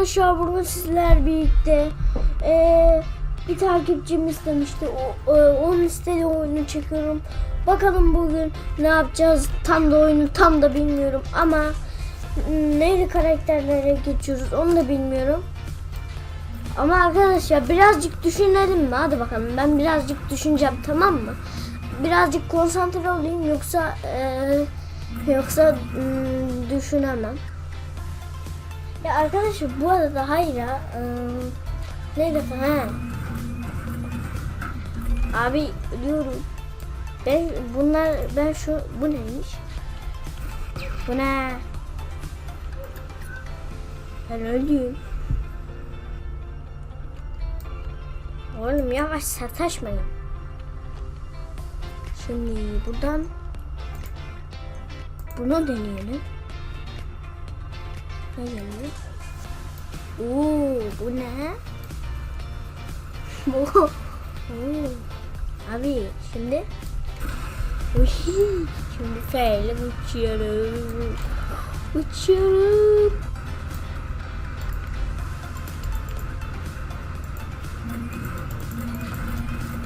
arkadaşlar bugün sizler birlikte eee, bir takipçim istemişti. O, e, onun istediği oyunu çekiyorum. Bakalım bugün ne yapacağız? Tam da oyunu tam da bilmiyorum ama m, neydi karakterlere geçiyoruz onu da bilmiyorum. Ama arkadaşlar birazcık düşünelim mi? Hadi bakalım ben birazcık düşüneceğim tamam mı? Birazcık konsantre olayım yoksa eee, yoksa m, düşünemem. Ya arkadaşlar bu arada hayır ya. ıı, neydi ha? Abi diyorum. Ben bunlar ben şu bu neymiş? Bu ne? Ben ölüyüm. Oğlum yavaş sataşmayın. Şimdi buradan bunu deneyelim. Ne geliyor? Oo, bu ne? Oo. Abi şimdi şimdi feyle uçuyorum. Uçuyorum.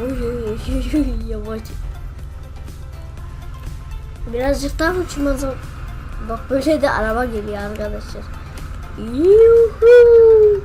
Oy oy oy oy yavaş. Birazcık daha uçmazım. Bak böyle de araba geliyor arkadaşlar. Yuhu.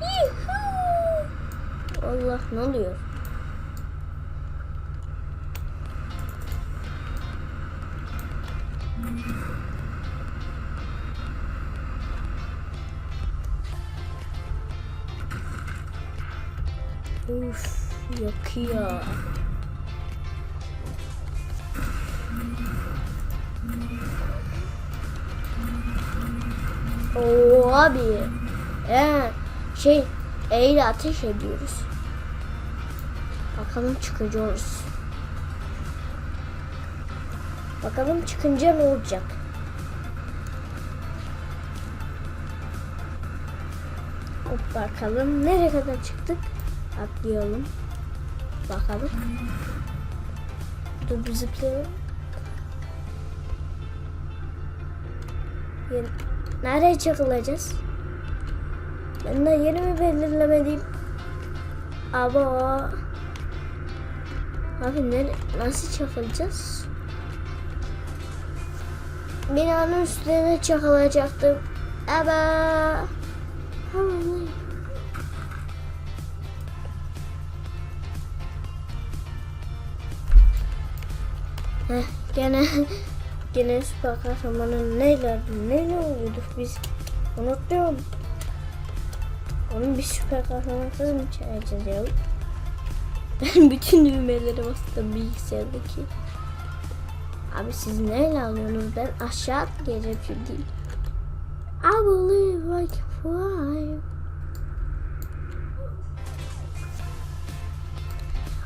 Yuhu. Allah ne oluyor? Uf, yakıyor. Abi. Ee, şey E ile ateş ediyoruz. Bakalım çıkacağız. Bakalım çıkınca ne olacak? Hop bakalım nereye kadar çıktık? Atlayalım. Bakalım. Dur bir zıplayalım. Yeni- Nereye çakılacağız? Ben de yeni mi belirlemeliyim? Aba. Abi nere, nasıl çakılacağız? Binanın üstüne çakılacaktım. Aba. Heh, gene gene süper kahramanın neylerdi neyle oluyorduk biz unuttum. Onun bir süper kahraman kız mı çağıracağız ya? Ben bütün düğmeleri bastım bilgisayardaki. Abi siz neyle alıyorsunuz? Ben aşağı atlayacağım şimdi. I live like a fly.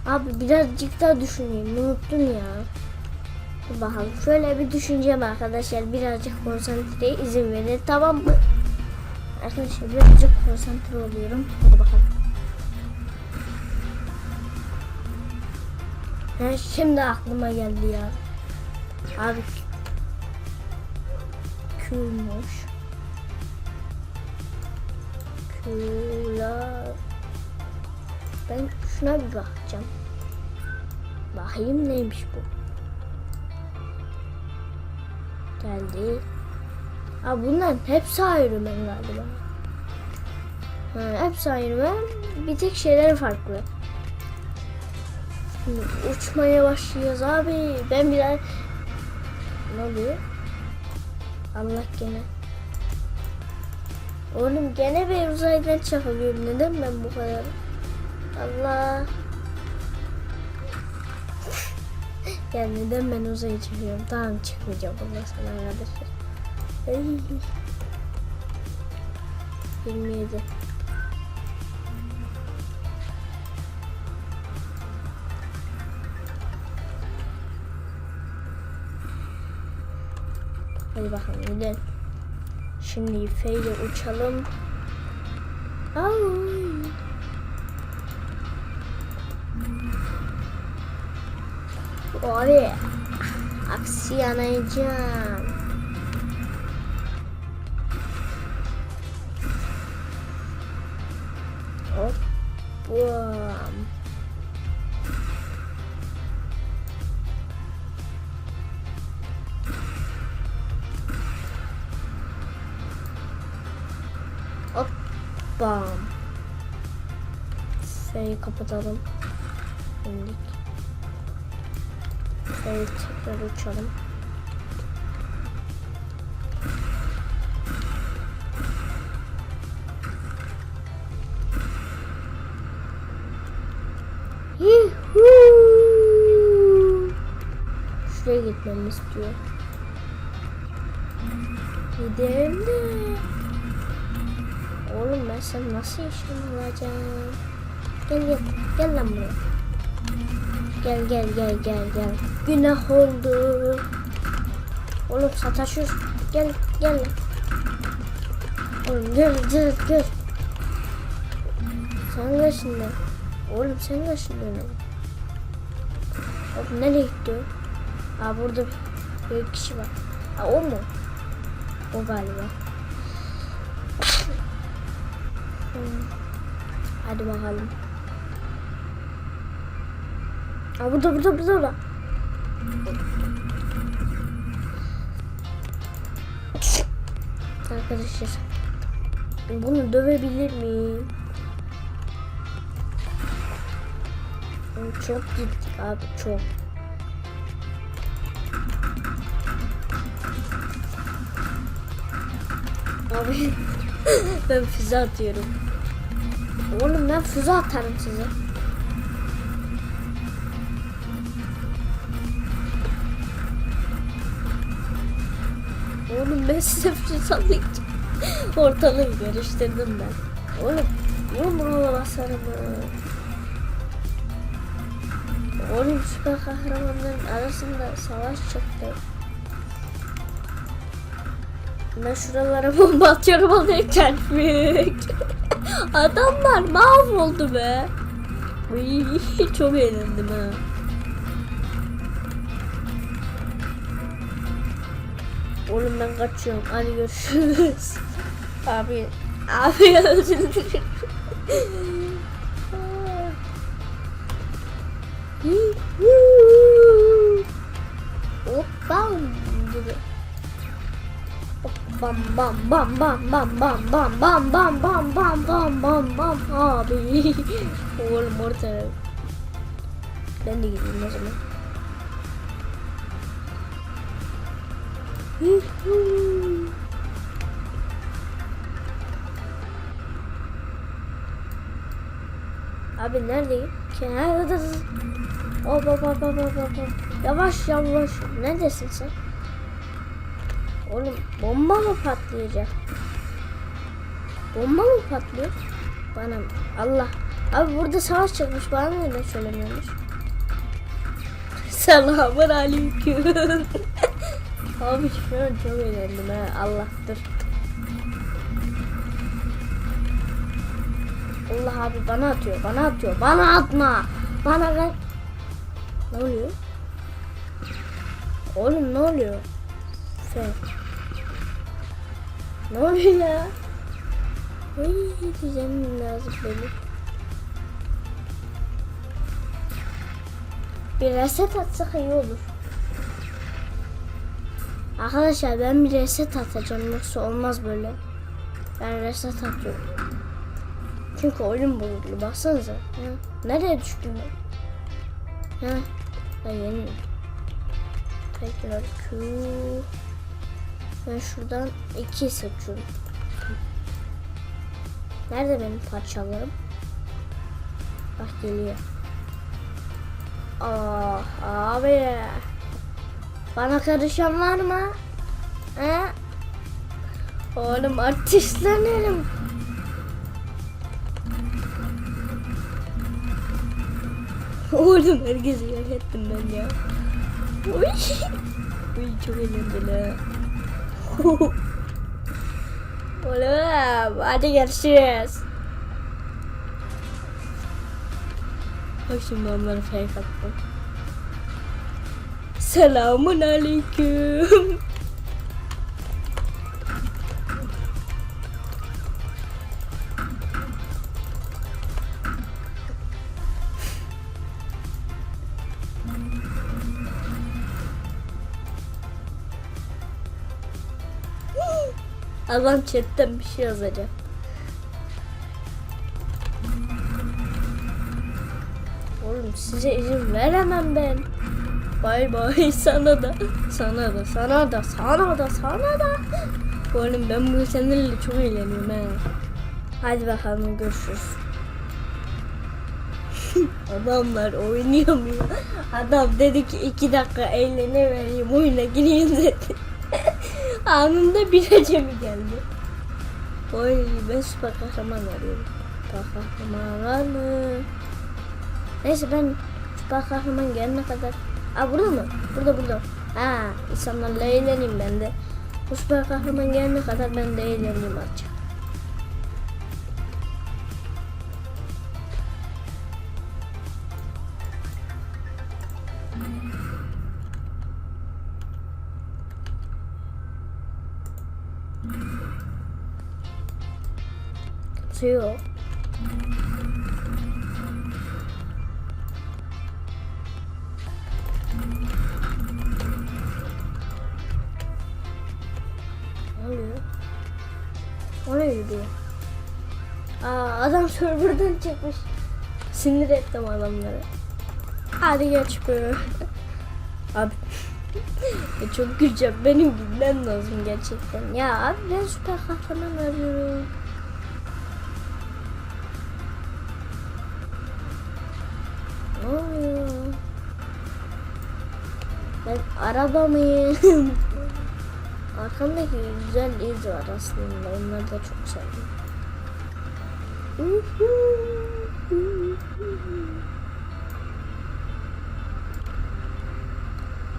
Abi birazcık daha düşüneyim. Unuttum ya. Bakalım. Şöyle bir düşüneceğim arkadaşlar. Birazcık konsantre izin verin. Tamam mı? Arkadaşlar birazcık konsantre oluyorum. Hadi bakalım. Ha, şimdi aklıma geldi ya. Abi Külmüş. Küla. Ben şuna bir bakacağım. Bakayım neymiş bu. Geldi. Aa bunların hepsi Iron galiba. Ha, hepsi Iron. Bir tek şeyleri farklı. Şimdi uçmaya başlıyoruz abi. Ben biraz... Ne oluyor? Allah gene. Oğlum gene bir uzaydan çakılıyorum. Neden ben bu kadar? Allah. Ya neden ben uzaya çıkıyorum? Tamam çıkmayacağım bundan sonra arkadaşlar. Ay. 27. Hadi bakalım gidelim. Şimdi F ile uçalım. Ay. Abi aksi yanacağım. Hop. Bam. Hop. Bam. F'yi kapatalım. Şimdi. F'yi tekrar uçalım. Şuraya gitmemi istiyor. Gidelim de. Oğlum ben sen nasıl işin olacağım? Gel gel. Gel lan buraya. Gel gel gel gel gel. Günah oldu. Oğlum sataşır. Gel gel. lan. Oğlum gel gel gel. Sen gel şimdi. Oğlum sen gel şimdi. Oğlum nereye gitti? Aa burada bir kişi var. Aa o mu? O galiba. Hadi bakalım. Aa burada burada burada burada. Arkadaşlar. Bunu dövebilir miyim? Çok ciddi abi çok. Abi ben füze atıyorum. Oğlum ben füze atarım size. Oğlum ben size füze atlayacağım. Ortalığı karıştırdım ben. Oğlum, oğlum buna basarım. Oğlum süper kahramanların arasında savaş çıktı. Ben şuralara bomba atıyorum çarpmış. Adamlar mahvoldu be. Çok eğlendim ha. Oğlum ben kaçıyorum. Hadi görüşürüz. Abi, abi özür dilerim. Hop bam dedi. Hop, Bam bam bam bam bam bam bam bam bam bam bam bam bam bam abi. Oğlum ortaya. Ben de gideyim o zaman. Abi neredeyim? Kenarda Hop hop hop hop hop hop. Yavaş yavaş. Neredesin sen? Oğlum bomba mı patlayacak? Bomba mı patlıyor? Bana mı? Allah. Abi burada savaş çıkmış. Bana neden söylemiyormuş? Selamun aleyküm. Abi şu an çok eğlendim ha. Allah dur. Allah abi bana atıyor. Bana atıyor. Bana atma. Bana ver. Ne oluyor? Oğlum ne oluyor? Sen. Ne oluyor ya? Ay düzenlim lazım benim. Bir reset atsak iyi olur. Arkadaşlar ben bir reset atacağım yoksa olmaz böyle. Ben reset atıyorum. Çünkü oyun bozuldu baksanıza. Ya, nereye düştüm ben? Ha, ben yeni. Tekrar Q. Ben şuradan iki seçiyorum. Nerede benim parçalarım? Bak geliyor. Ah abi. Bana karışan var mı? He? Oğlum artistlenelim. Oğlum herkesi yok ettim ben ya. Uy. Uy çok eğlenceli. Oğlum hadi görüşürüz. Bak şimdi onları fake attım. Selamun aleyküm. Adam chatten bir şey yazacak. Oğlum size izin veremem ben. Bay bay sana da. Sana da sana da sana da sana da. Oğlum ben bu seninle çok eğleniyorum he. Hadi bakalım görüşürüz. Adamlar oynayamıyor. Adam dedi ki iki dakika eğlene vereyim oyuna gireyim dedi. Anında bir acemi geldi. Oy ben süper kahraman arıyorum. Süper kahraman? Neyse ben süper kahraman gelene kadar. Aa burada mı? Burada burada. Ha insanlarla eğleneyim ben de. Bu süper kahraman gelene kadar ben de eğleneyim azıcık. Kimse yok. Serverdan çıkmış. Sinir ettim adamları. Hadi geç be. Abi ya çok güzel. Benim bilmem lazım gerçekten. Ya abi ben süper kahraman arıyorum. Ne oluyor? Ben araba mıyım? Arkamdaki güzel iz var aslında. Onları da çok sevdim.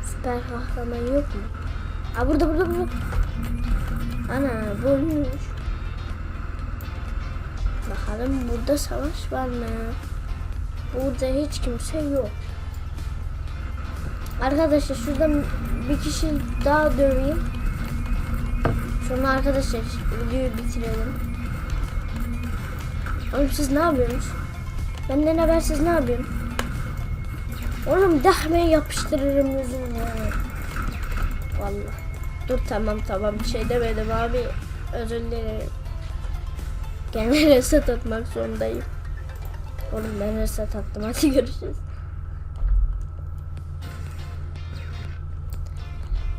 Süper kahraman yok mu? Aa burada burada burada. Ana bulmuş. Bakalım burada savaş var mı? Burada hiç kimse yok. Arkadaşlar şuradan bir kişi daha döveyim. Sonra arkadaşlar videoyu bitirelim. Oğlum siz ne yapıyorsunuz? Benden habersiz ne yapıyorsun? Oğlum dahmeye yapıştırırım yüzüne. Vallahi. Dur tamam tamam bir şey demedim abi. Özür dilerim. Gene reset atmak zorundayım. Oğlum ben reset attım hadi görüşürüz.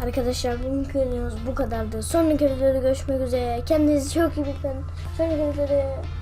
Arkadaşlar bugünkü videomuz bu kadardı. Sonraki videoda görüşmek üzere. Kendinize çok iyi bakın. Sonraki videoda